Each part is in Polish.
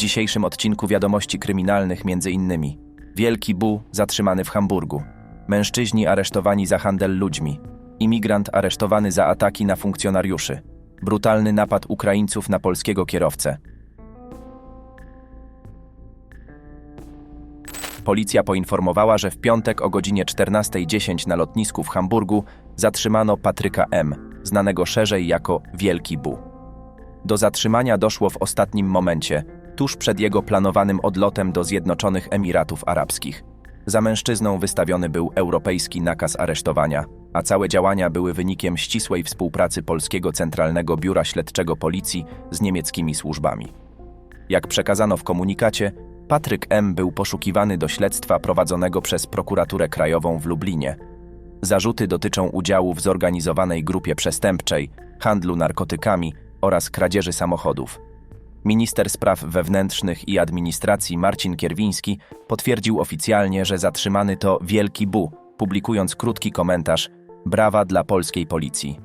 dzisiejszym odcinku wiadomości kryminalnych między innymi Wielki Bu zatrzymany w Hamburgu, mężczyźni aresztowani za handel ludźmi, imigrant aresztowany za ataki na funkcjonariuszy, brutalny napad Ukraińców na polskiego kierowcę. Policja poinformowała, że w piątek o godzinie 14.10 na lotnisku w Hamburgu zatrzymano Patryka M., znanego szerzej jako Wielki Bu. Do zatrzymania doszło w ostatnim momencie, tuż przed jego planowanym odlotem do Zjednoczonych Emiratów Arabskich. Za mężczyzną wystawiony był europejski nakaz aresztowania, a całe działania były wynikiem ścisłej współpracy Polskiego Centralnego Biura Śledczego Policji z niemieckimi służbami. Jak przekazano w komunikacie, Patryk M. był poszukiwany do śledztwa prowadzonego przez prokuraturę krajową w Lublinie. Zarzuty dotyczą udziału w zorganizowanej grupie przestępczej, handlu narkotykami oraz kradzieży samochodów. Minister Spraw Wewnętrznych i Administracji Marcin Kierwiński potwierdził oficjalnie, że zatrzymany to Wielki Bu, publikując krótki komentarz Brawa dla polskiej policji.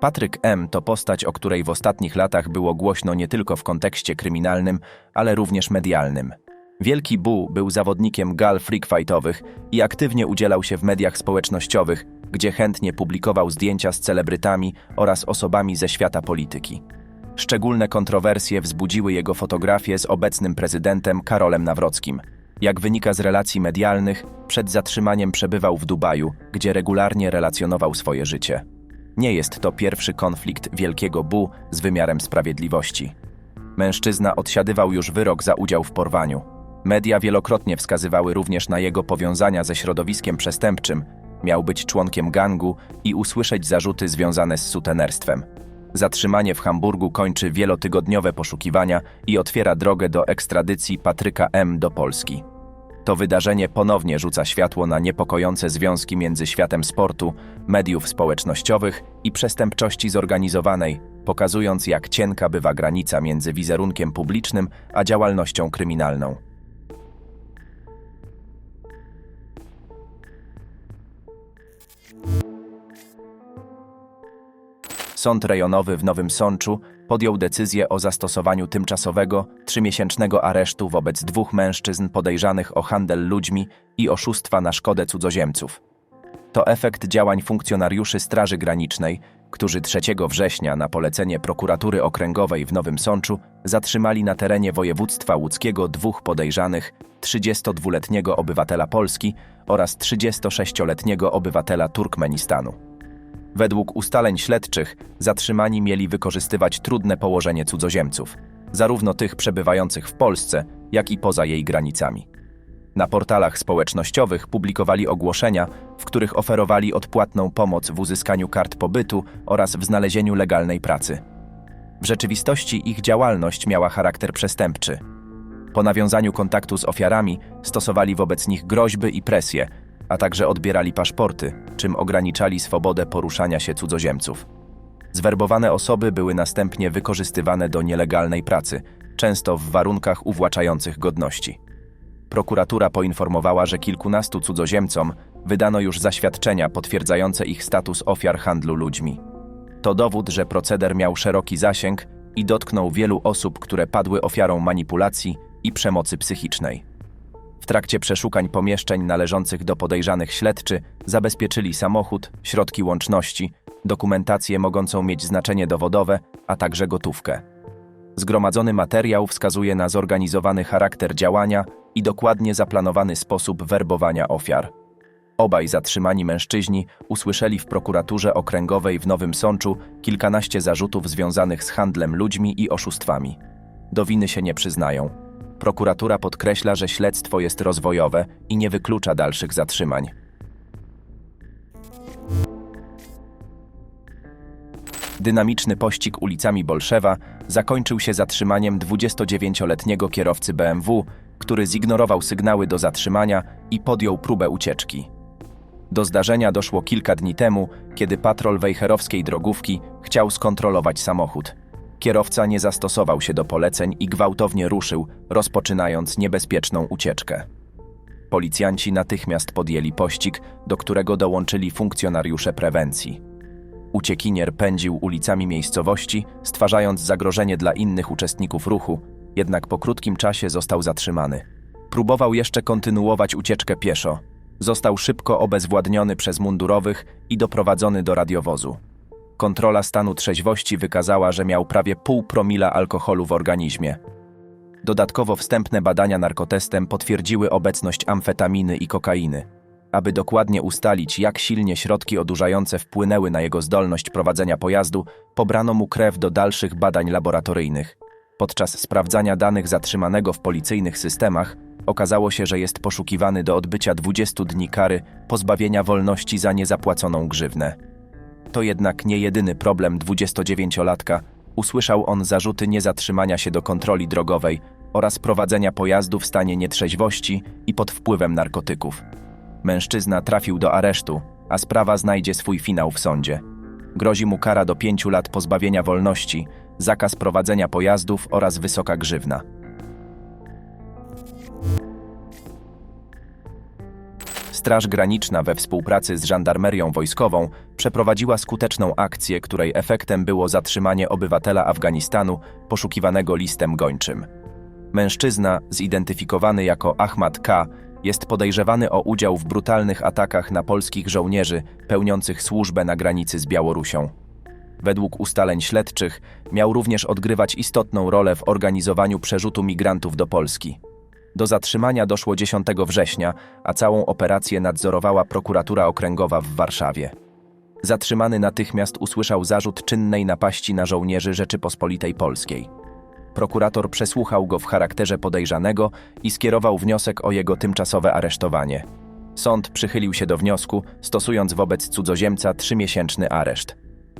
Patryk M. to postać, o której w ostatnich latach było głośno nie tylko w kontekście kryminalnym, ale również medialnym. Wielki Bu był zawodnikiem gal freakfightowych i aktywnie udzielał się w mediach społecznościowych, gdzie chętnie publikował zdjęcia z celebrytami oraz osobami ze świata polityki. Szczególne kontrowersje wzbudziły jego fotografie z obecnym prezydentem Karolem Nawrockim. Jak wynika z relacji medialnych, przed zatrzymaniem przebywał w Dubaju, gdzie regularnie relacjonował swoje życie. Nie jest to pierwszy konflikt Wielkiego Bu z wymiarem sprawiedliwości. Mężczyzna odsiadywał już wyrok za udział w porwaniu. Media wielokrotnie wskazywały również na jego powiązania ze środowiskiem przestępczym. Miał być członkiem gangu i usłyszeć zarzuty związane z sutenerstwem. Zatrzymanie w Hamburgu kończy wielotygodniowe poszukiwania i otwiera drogę do ekstradycji Patryka M. do Polski. To wydarzenie ponownie rzuca światło na niepokojące związki między światem sportu, mediów społecznościowych i przestępczości zorganizowanej, pokazując jak cienka bywa granica między wizerunkiem publicznym a działalnością kryminalną. Sąd rejonowy w Nowym Sączu podjął decyzję o zastosowaniu tymczasowego, trzymiesięcznego aresztu wobec dwóch mężczyzn podejrzanych o handel ludźmi i oszustwa na szkodę cudzoziemców. To efekt działań funkcjonariuszy Straży Granicznej, którzy 3 września na polecenie prokuratury okręgowej w Nowym Sączu zatrzymali na terenie województwa łódzkiego dwóch podejrzanych, 32-letniego obywatela Polski oraz 36-letniego obywatela Turkmenistanu. Według ustaleń śledczych zatrzymani mieli wykorzystywać trudne położenie cudzoziemców, zarówno tych przebywających w Polsce, jak i poza jej granicami. Na portalach społecznościowych publikowali ogłoszenia, w których oferowali odpłatną pomoc w uzyskaniu kart pobytu oraz w znalezieniu legalnej pracy. W rzeczywistości ich działalność miała charakter przestępczy. Po nawiązaniu kontaktu z ofiarami stosowali wobec nich groźby i presje, a także odbierali paszporty, czym ograniczali swobodę poruszania się cudzoziemców. Zwerbowane osoby były następnie wykorzystywane do nielegalnej pracy, często w warunkach uwłaczających godności. Prokuratura poinformowała, że kilkunastu cudzoziemcom wydano już zaświadczenia potwierdzające ich status ofiar handlu ludźmi. To dowód, że proceder miał szeroki zasięg i dotknął wielu osób, które padły ofiarą manipulacji i przemocy psychicznej. W trakcie przeszukań pomieszczeń należących do podejrzanych śledczy zabezpieczyli samochód, środki łączności, dokumentację mogącą mieć znaczenie dowodowe, a także gotówkę. Zgromadzony materiał wskazuje na zorganizowany charakter działania i dokładnie zaplanowany sposób werbowania ofiar. Obaj zatrzymani mężczyźni usłyszeli w prokuraturze okręgowej w Nowym Sączu kilkanaście zarzutów związanych z handlem ludźmi i oszustwami. Do winy się nie przyznają. Prokuratura podkreśla, że śledztwo jest rozwojowe i nie wyklucza dalszych zatrzymań. Dynamiczny pościg ulicami Bolszewa zakończył się zatrzymaniem 29-letniego kierowcy BMW, który zignorował sygnały do zatrzymania i podjął próbę ucieczki. Do zdarzenia doszło kilka dni temu, kiedy patrol wejherowskiej drogówki chciał skontrolować samochód. Kierowca nie zastosował się do poleceń i gwałtownie ruszył, rozpoczynając niebezpieczną ucieczkę. Policjanci natychmiast podjęli pościg, do którego dołączyli funkcjonariusze prewencji. Uciekinier pędził ulicami miejscowości, stwarzając zagrożenie dla innych uczestników ruchu, jednak po krótkim czasie został zatrzymany. Próbował jeszcze kontynuować ucieczkę pieszo. Został szybko obezwładniony przez mundurowych i doprowadzony do radiowozu. Kontrola stanu trzeźwości wykazała, że miał prawie pół promila alkoholu w organizmie. Dodatkowo wstępne badania narkotestem potwierdziły obecność amfetaminy i kokainy. Aby dokładnie ustalić, jak silnie środki odurzające wpłynęły na jego zdolność prowadzenia pojazdu, pobrano mu krew do dalszych badań laboratoryjnych. Podczas sprawdzania danych zatrzymanego w policyjnych systemach okazało się, że jest poszukiwany do odbycia 20 dni kary pozbawienia wolności za niezapłaconą grzywnę. To jednak nie jedyny problem 29-latka. Usłyszał on zarzuty niezatrzymania się do kontroli drogowej oraz prowadzenia pojazdu w stanie nietrzeźwości i pod wpływem narkotyków. Mężczyzna trafił do aresztu, a sprawa znajdzie swój finał w sądzie. Grozi mu kara do pięciu lat pozbawienia wolności, zakaz prowadzenia pojazdów oraz wysoka grzywna. Straż Graniczna we współpracy z żandarmerią wojskową przeprowadziła skuteczną akcję, której efektem było zatrzymanie obywatela Afganistanu poszukiwanego listem gończym. Mężczyzna, zidentyfikowany jako Ahmad K., jest podejrzewany o udział w brutalnych atakach na polskich żołnierzy pełniących służbę na granicy z Białorusią. Według ustaleń śledczych miał również odgrywać istotną rolę w organizowaniu przerzutu migrantów do Polski. Do zatrzymania doszło 10 września, a całą operację nadzorowała prokuratura okręgowa w Warszawie. Zatrzymany natychmiast usłyszał zarzut czynnej napaści na żołnierzy Rzeczypospolitej Polskiej. Prokurator przesłuchał go w charakterze podejrzanego i skierował wniosek o jego tymczasowe aresztowanie. Sąd przychylił się do wniosku, stosując wobec cudzoziemca trzymiesięczny areszt.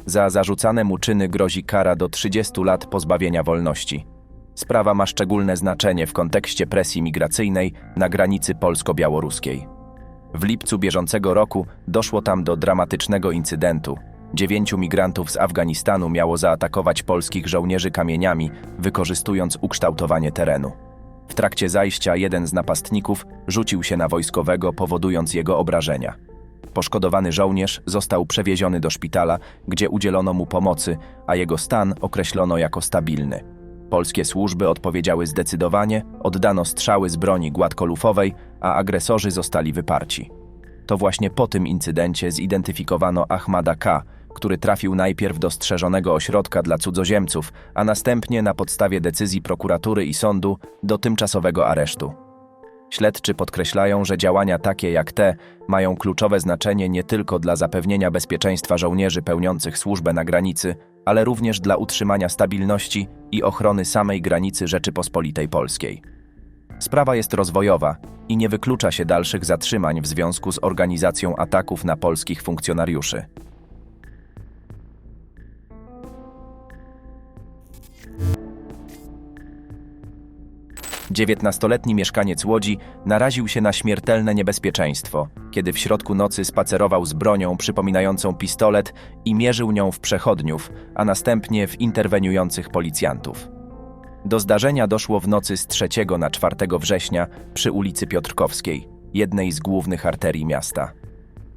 Za zarzucane mu czyny grozi kara do 30 lat pozbawienia wolności. Sprawa ma szczególne znaczenie w kontekście presji migracyjnej na granicy polsko-białoruskiej. W lipcu bieżącego roku doszło tam do dramatycznego incydentu. Dziewięciu migrantów z Afganistanu miało zaatakować polskich żołnierzy kamieniami, wykorzystując ukształtowanie terenu. W trakcie zajścia jeden z napastników rzucił się na wojskowego, powodując jego obrażenia. Poszkodowany żołnierz został przewieziony do szpitala, gdzie udzielono mu pomocy, a jego stan określono jako stabilny. Polskie służby odpowiedziały zdecydowanie, oddano strzały z broni gładkolufowej, a agresorzy zostali wyparci. To właśnie po tym incydencie zidentyfikowano Ahmada K., który trafił najpierw do strzeżonego ośrodka dla cudzoziemców, a następnie na podstawie decyzji prokuratury i sądu do tymczasowego aresztu. Śledczy podkreślają, że działania takie jak te mają kluczowe znaczenie nie tylko dla zapewnienia bezpieczeństwa żołnierzy pełniących służbę na granicy, ale również dla utrzymania stabilności i ochrony samej granicy Rzeczypospolitej Polskiej. Sprawa jest rozwojowa i nie wyklucza się dalszych zatrzymań w związku z organizacją ataków na polskich funkcjonariuszy. Dziewiętnastoletni mieszkaniec Łodzi naraził się na śmiertelne niebezpieczeństwo, kiedy w środku nocy spacerował z bronią przypominającą pistolet i mierzył nią w przechodniów, a następnie w interweniujących policjantów. Do zdarzenia doszło w nocy z 3 na 4 września przy ulicy Piotrkowskiej, jednej z głównych arterii miasta.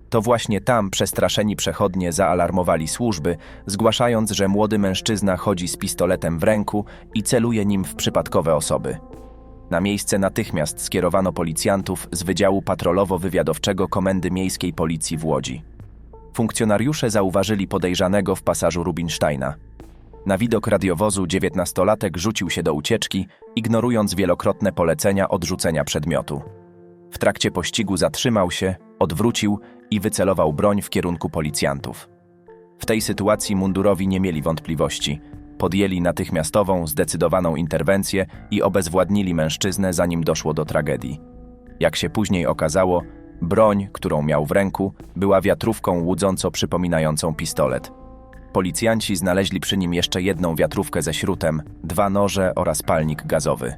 To właśnie tam przestraszeni przechodnie zaalarmowali służby, zgłaszając, że młody mężczyzna chodzi z pistoletem w ręku i celuje nim w przypadkowe osoby. Na miejsce natychmiast skierowano policjantów z Wydziału Patrolowo-Wywiadowczego Komendy Miejskiej Policji w Łodzi. Funkcjonariusze zauważyli podejrzanego w pasażu Rubinsteina. Na widok radiowozu dziewiętnastolatek rzucił się do ucieczki, ignorując wielokrotne polecenia odrzucenia przedmiotu. W trakcie pościgu zatrzymał się, odwrócił i wycelował broń w kierunku policjantów. W tej sytuacji mundurowi nie mieli wątpliwości. Podjęli natychmiastową, zdecydowaną interwencję i obezwładnili mężczyznę, zanim doszło do tragedii. Jak się później okazało, broń, którą miał w ręku, była wiatrówką łudząco przypominającą pistolet. Policjanci znaleźli przy nim jeszcze jedną wiatrówkę ze śrutem, dwa noże oraz palnik gazowy.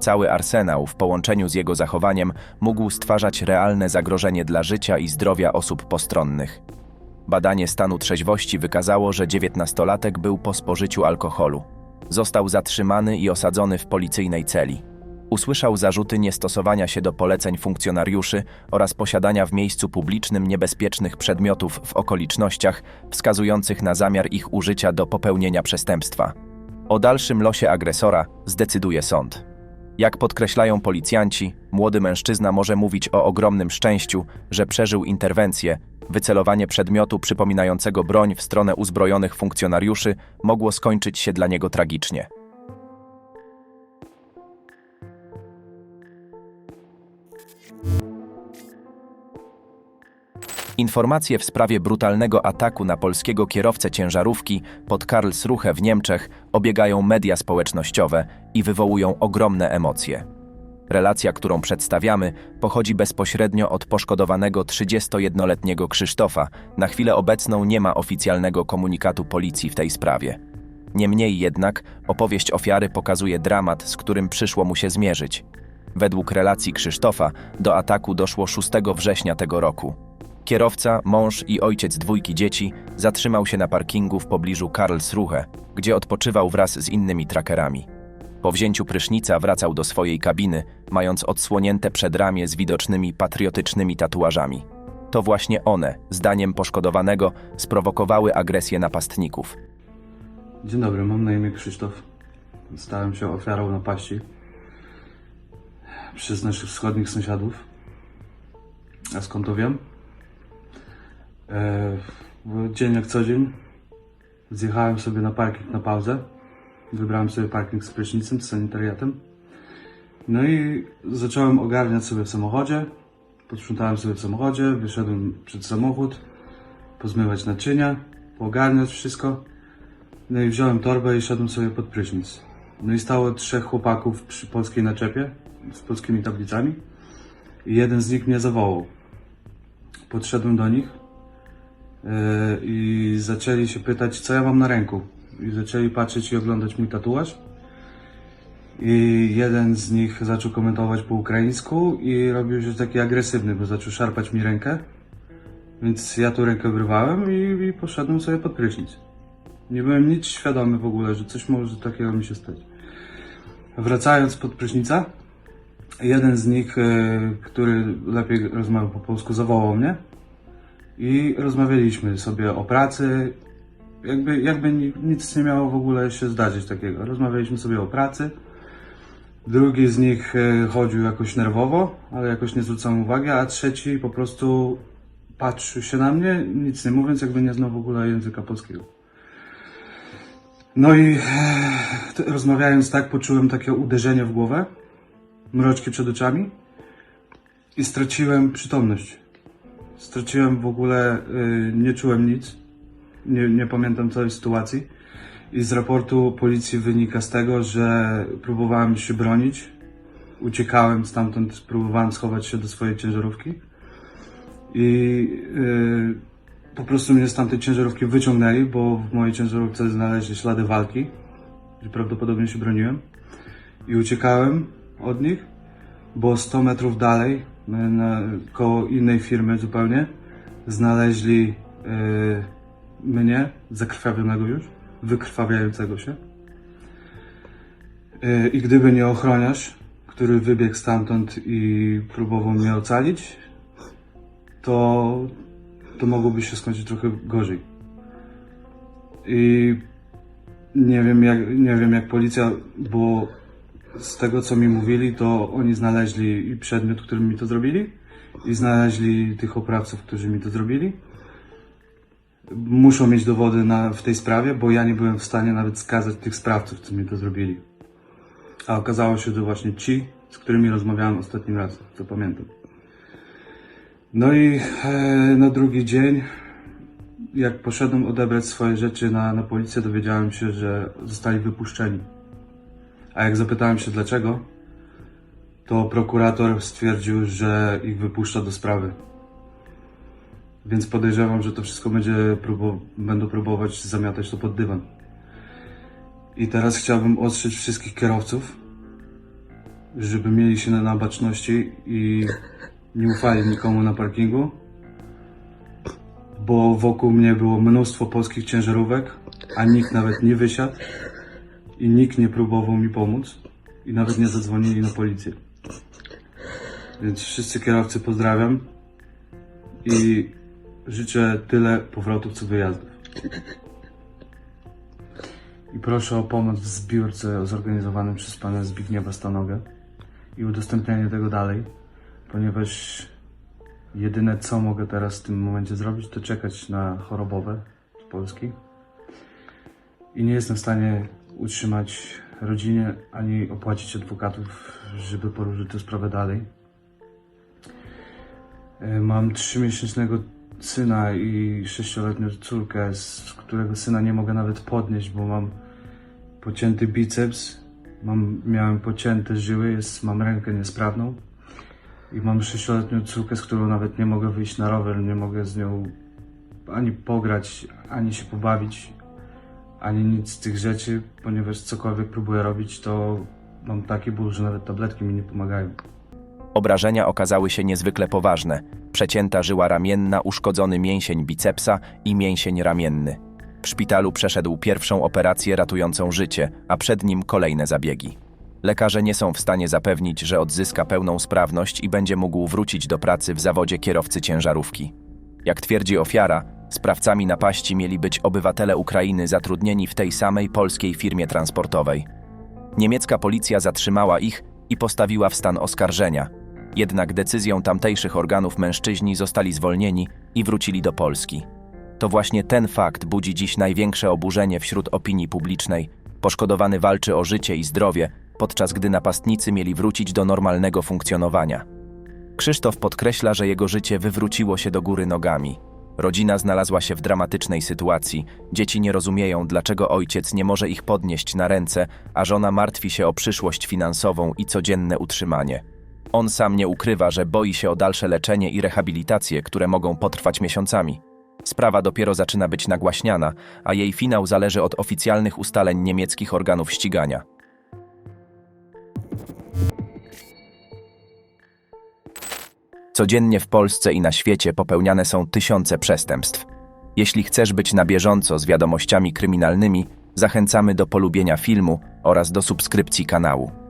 Cały arsenał w połączeniu z jego zachowaniem mógł stwarzać realne zagrożenie dla życia i zdrowia osób postronnych. Badanie stanu trzeźwości wykazało, że dziewiętnastolatek był po spożyciu alkoholu. Został zatrzymany i osadzony w policyjnej celi. Usłyszał zarzuty niestosowania się do poleceń funkcjonariuszy oraz posiadania w miejscu publicznym niebezpiecznych przedmiotów w okolicznościach wskazujących na zamiar ich użycia do popełnienia przestępstwa. O dalszym losie agresora zdecyduje sąd. Jak podkreślają policjanci, młody mężczyzna może mówić o ogromnym szczęściu, że przeżył interwencję. Wycelowanie przedmiotu przypominającego broń w stronę uzbrojonych funkcjonariuszy mogło skończyć się dla niego tragicznie. Informacje w sprawie brutalnego ataku na polskiego kierowcę ciężarówki pod Karlsruhe w Niemczech obiegają media społecznościowe i wywołują ogromne emocje. Relacja, którą przedstawiamy, pochodzi bezpośrednio od poszkodowanego 31-letniego Krzysztofa. Na chwilę obecną nie ma oficjalnego komunikatu policji w tej sprawie. Niemniej jednak opowieść ofiary pokazuje dramat, z którym przyszło mu się zmierzyć. Według relacji Krzysztofa do ataku doszło 6 września tego roku. Kierowca, mąż i ojciec dwójki dzieci zatrzymał się na parkingu w pobliżu Karlsruhe, gdzie odpoczywał wraz z innymi trackerami. Po wzięciu prysznica wracał do swojej kabiny, mając odsłonięte przedramię z widocznymi patriotycznymi tatuażami. To właśnie one, zdaniem poszkodowanego, sprowokowały agresję napastników. Dzień dobry, mam na imię Krzysztof. Stałem się ofiarą napaści przez naszych wschodnich sąsiadów. A skąd to wiem? E, dzień jak co dzień zjechałem sobie na parking na pauzę. Wybrałem sobie parking z prysznicem, z sanitariatem. No i zacząłem ogarniać sobie w samochodzie. Posprzątałem sobie w samochodzie, wyszedłem przed samochód, pozmywać naczynia, poogarniać wszystko. No i wziąłem torbę i szedłem sobie pod prysznic. No i stało trzech chłopaków przy polskiej naczepie z polskimi tablicami i jeden z nich mnie zawołał. Podszedłem do nich yy, i zaczęli się pytać, co ja mam na ręku. I zaczęli patrzeć i oglądać mój tatuaż. I jeden z nich zaczął komentować po ukraińsku i robił się taki agresywny, bo zaczął szarpać mi rękę. Więc ja tu rękę wyrwałem i, i poszedłem sobie pod prysznic. Nie byłem nic świadomy w ogóle, że coś może takiego mi się stać. Wracając pod prysznica, jeden z nich, e, który lepiej rozmawiał po polsku, zawołał mnie i rozmawialiśmy sobie o pracy. Jakby, jakby ni- nic nie miało w ogóle się zdarzyć takiego. Rozmawialiśmy sobie o pracy. Drugi z nich e, chodził jakoś nerwowo, ale jakoś nie zwracałem uwagi, a trzeci po prostu patrzył się na mnie, nic nie mówiąc, jakby nie znał w ogóle języka polskiego. No i e, rozmawiając tak, poczułem takie uderzenie w głowę, mroczki przed oczami i straciłem przytomność. Straciłem w ogóle, y, nie czułem nic, nie, nie pamiętam całej sytuacji. I z raportu policji wynika z tego, że próbowałem się bronić, uciekałem stamtąd, próbowałem schować się do swojej ciężarówki i y, po prostu mnie z tamtej ciężarówki wyciągnęli, bo w mojej ciężarówce znaleźli ślady walki, że prawdopodobnie się broniłem. I uciekałem od nich, bo 100 metrów dalej, na, koło innej firmy zupełnie, znaleźli y, mnie, zakrwawionego już, wykrwawiającego się. Y, I gdyby nie ochroniarz, który wybiegł stamtąd i próbował mnie ocalić, to, to mogłoby się skończyć trochę gorzej. I nie wiem jak, nie wiem jak policja, bo z tego co mi mówili, to oni znaleźli i przedmiot, którym mi to zrobili, i znaleźli tych oprawców, którzy mi to zrobili. Muszą mieć dowody na, w tej sprawie, bo ja nie byłem w stanie nawet skazać tych sprawców, co mi to zrobili. A okazało się, że właśnie ci, z którymi rozmawiałem ostatnim raz, co pamiętam. No i e, na drugi dzień, jak poszedłem odebrać swoje rzeczy na, na policję, dowiedziałem się, że zostali wypuszczeni. A jak zapytałem się dlaczego, to prokurator stwierdził, że ich wypuszcza do sprawy. Więc podejrzewam, że to wszystko będzie próbował, będą próbować zamiatać to pod dywan. I teraz chciałbym ostrzec wszystkich kierowców, żeby mieli się na, na baczności i nie ufali nikomu na parkingu, bo wokół mnie było mnóstwo polskich ciężarówek, a nikt nawet nie wysiadł i nikt nie próbował mi pomóc i nawet nie zadzwonili na policję. Więc wszyscy kierowcy pozdrawiam i życzę tyle powrotów co wyjazdów. i proszę o pomoc w zbiórce zorganizowanym przez pana Zbigniewa Stanogę i udostępnianie tego dalej, ponieważ jedyne co mogę teraz w tym momencie zrobić, to czekać na chorobowe z Polski i nie jestem w stanie utrzymać rodzinie ani opłacić adwokatów, żeby poruszyć tę sprawę dalej. E, Mam trzymiesięcznego syna i sześcioletnią córkę, z którego syna nie mogę nawet podnieść, bo mam pocięty biceps, mam, miałem pocięte żyły, jest, mam rękę niesprawną. I mam sześcioletnią córkę, z którą nawet nie mogę wyjść na rower, nie mogę z nią ani pograć, ani się pobawić, ani nic z tych rzeczy, ponieważ cokolwiek próbuję robić, to mam taki ból, że nawet tabletki mi nie pomagają. Obrażenia okazały się niezwykle poważne. Przecięta żyła ramienna, uszkodzony mięsień bicepsa i mięsień ramienny. W szpitalu przeszedł pierwszą operację ratującą życie, a przed nim kolejne zabiegi. Lekarze nie są w stanie zapewnić, że odzyska pełną sprawność i będzie mógł wrócić do pracy w zawodzie kierowcy ciężarówki. Jak twierdzi ofiara, sprawcami napaści mieli być obywatele Ukrainy zatrudnieni w tej samej polskiej firmie transportowej. Niemiecka policja zatrzymała ich i postawiła w stan oskarżenia. Jednak decyzją tamtejszych organów mężczyźni zostali zwolnieni i wrócili do Polski. To właśnie ten fakt budzi dziś największe oburzenie wśród opinii publicznej. Poszkodowany walczy o życie i zdrowie, podczas gdy napastnicy mieli wrócić do normalnego funkcjonowania. Krzysztof podkreśla, że jego życie wywróciło się do góry nogami. Rodzina znalazła się w dramatycznej sytuacji. Dzieci nie rozumieją, dlaczego ojciec nie może ich podnieść na ręce, a żona martwi się o przyszłość finansową i codzienne utrzymanie. On sam nie ukrywa, że boi się o dalsze leczenie i rehabilitację, które mogą potrwać miesiącami. Sprawa dopiero zaczyna być nagłaśniana, a jej finał zależy od oficjalnych ustaleń niemieckich organów ścigania. Codziennie w Polsce i na świecie popełniane są tysiące przestępstw. Jeśli chcesz być na bieżąco z wiadomościami kryminalnymi, zachęcamy do polubienia filmu oraz do subskrypcji kanału.